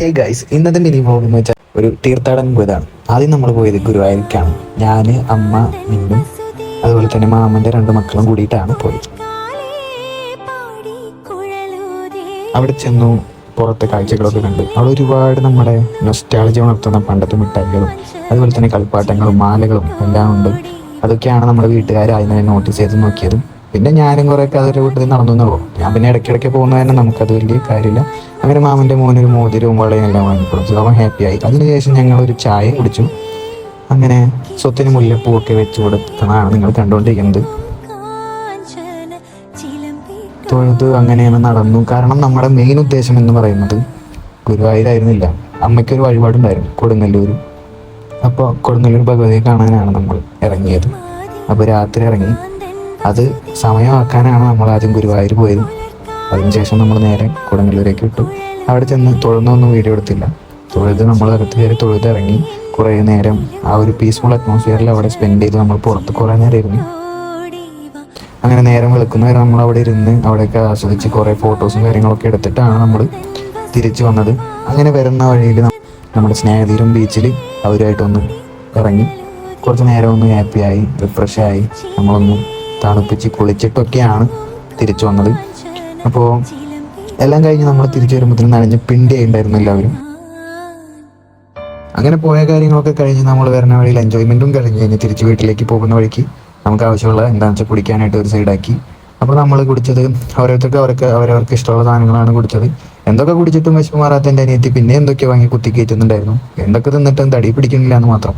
Hey guys ഇന്നത്തെ mini ബോഗ് എന്ന് വെച്ചാൽ ഒരു തീർത്ഥാടനം പോയതാണ് ആദ്യം നമ്മൾ പോയത് ഗുരുവായൂരിക്കാണ് ഞാൻ അമ്മ മിന്നും അതുപോലെ തന്നെ മാമന്റെ രണ്ട് മക്കളും കൂടിയിട്ടാണ് പോയത്. അവിടെ ചെന്നു പുറത്തെ കാഴ്ചകളൊക്കെ കണ്ട്. അവിടെ ഒരുപാട് നമ്മുടെ നൊസ്റ്റാളജി ഉണർത്തുന്ന പണ്ടത്തെ മിഠായികളും അതുപോലെ തന്നെ കളിപ്പാട്ടങ്ങളും മാലകളും എല്ലാം ഉണ്ട്. അതൊക്കെയാണ് നമ്മുടെ വീട്ടുകാർ അതിനെ നോട്ടീസ് ചെയ്ത് നോക്കിയതും പിന്നെ ഞാനും കുറേയൊക്കെ അതിന്റെ കൂട്ടത്തിൽ നടന്നു ഞാൻ പിന്നെ ഇടയ്ക്കിടയ്ക്ക് പോകുന്ന തന്നെ നമുക്കത് വലിയ കാര്യമില്ല. അങ്ങനെ മാമന്റെ മോനൊരു മോതിരവും വളയും എല്ലാം വാങ്ങിക്കൊടുത്തു. അവൻ ആയി അതിനുശേഷം ഞങ്ങൾ ഒരു ചായ കുടിച്ചു. അങ്ങനെ സ്വത്തിന് മുല്ലപ്പൂവൊക്കെ വെച്ച് കൊടുത്തതാണ് നിങ്ങൾ കണ്ടുകൊണ്ടിരിക്കുന്നത് തൊഴുത് അങ്ങനെയാണ് നടന്നു. കാരണം നമ്മുടെ മെയിൻ ഉദ്ദേശം എന്ന് പറയുന്നത് ഗുരുവായൂരായിരുന്നില്ല. അമ്മയ്ക്കൊരു വഴിപാടുണ്ടായിരുന്നു കൊടുങ്ങല്ലൂർ അപ്പോൾ കൊടുങ്ങല്ലൂർ ഭഗവതിയെ കാണാനാണ് നമ്മൾ ഇറങ്ങിയത്. അപ്പോൾ രാത്രി ഇറങ്ങി. അത് സമയമാക്കാനാണ് നമ്മൾ ആദ്യം ഗുരുവായൂർ പോയത്. അതിനുശേഷം നമ്മൾ നേരെ കൊടുങ്ങല്ലൂരേക്ക് വിട്ടു. അവിടെ ചെന്ന് തൊഴുന്നൊന്നും വീഡിയോ എടുത്തില്ല. തൊഴുത് നമ്മൾ അകത്ത് കയറി തൊഴുത് ഇറങ്ങി കുറേ നേരം ആ ഒരു പീസ്ഫുൾ അറ്റ്മോസ്ഫിയറിൽ അവിടെ സ്പെൻഡ് ചെയ്ത് നമ്മൾ പുറത്ത് കുറേ നേരം ഇരുന്നു അങ്ങനെ നേരം വെളുക്കുന്നവരെ നമ്മൾ അവിടെ ഇരുന്ന് അവിടെയൊക്കെ ആസ്വദിച്ച് കുറേ ഫോട്ടോസും കാര്യങ്ങളൊക്കെ എടുത്തിട്ടാണ് നമ്മൾ തിരിച്ചു വന്നത്. അങ്ങനെ വരുന്ന വഴിയിൽ നമ്മുടെ സ്നേഹതീരം ബീച്ചിൽ അവരുമായിട്ടൊന്ന് ഇറങ്ങി കുറച്ച് നേരം ഒന്ന് ഹാപ്പിയായി റിഫ്രഷായി നമ്മളൊന്ന് തണുപ്പിച്ച് കുളിച്ചിട്ടൊക്കെയാണ് തിരിച്ചു വന്നത്. അപ്പോൾ എല്ലാം കഴിഞ്ഞ് നമ്മൾ തിരിച്ചു വരുമ്പോഴത്തേനും നനഞ്ഞ് പിണ്ടി ഉണ്ടായിരുന്നു എല്ലാവരും. അങ്ങനെ പോയ കാര്യങ്ങളൊക്കെ കഴിഞ്ഞ് നമ്മൾ വരുന്ന വഴിയിൽ എൻജോയ്മെന്റും കഴിഞ്ഞ് കഴിഞ്ഞ് തിരിച്ച് വീട്ടിലേക്ക് പോകുന്ന വഴിക്ക് നമുക്ക് ആവശ്യമുള്ള എന്താണെന്ന് വെച്ചാൽ കുടിക്കാനായിട്ട് ഒരു സൈഡാക്കി അപ്പോൾ നമ്മൾ കുടിച്ചത് ഓരോരുത്തർക്ക് അവർക്ക് അവരവർക്ക് ഇഷ്ടമുള്ള സാധനങ്ങളാണ് കുടിച്ചത്. എന്തൊക്കെ കുടിച്ചിട്ടും വിശപ്പ് മാറാത്ത എന്റെ അനിയത്തി പിന്നെ എന്തൊക്കെ വാങ്ങി കുത്തി കയറ്റുന്നുണ്ടായിരുന്നു. എന്തൊക്കെ തിന്നിട്ടും തടി പിടിക്കുന്നില്ല എന്ന് മാത്രം.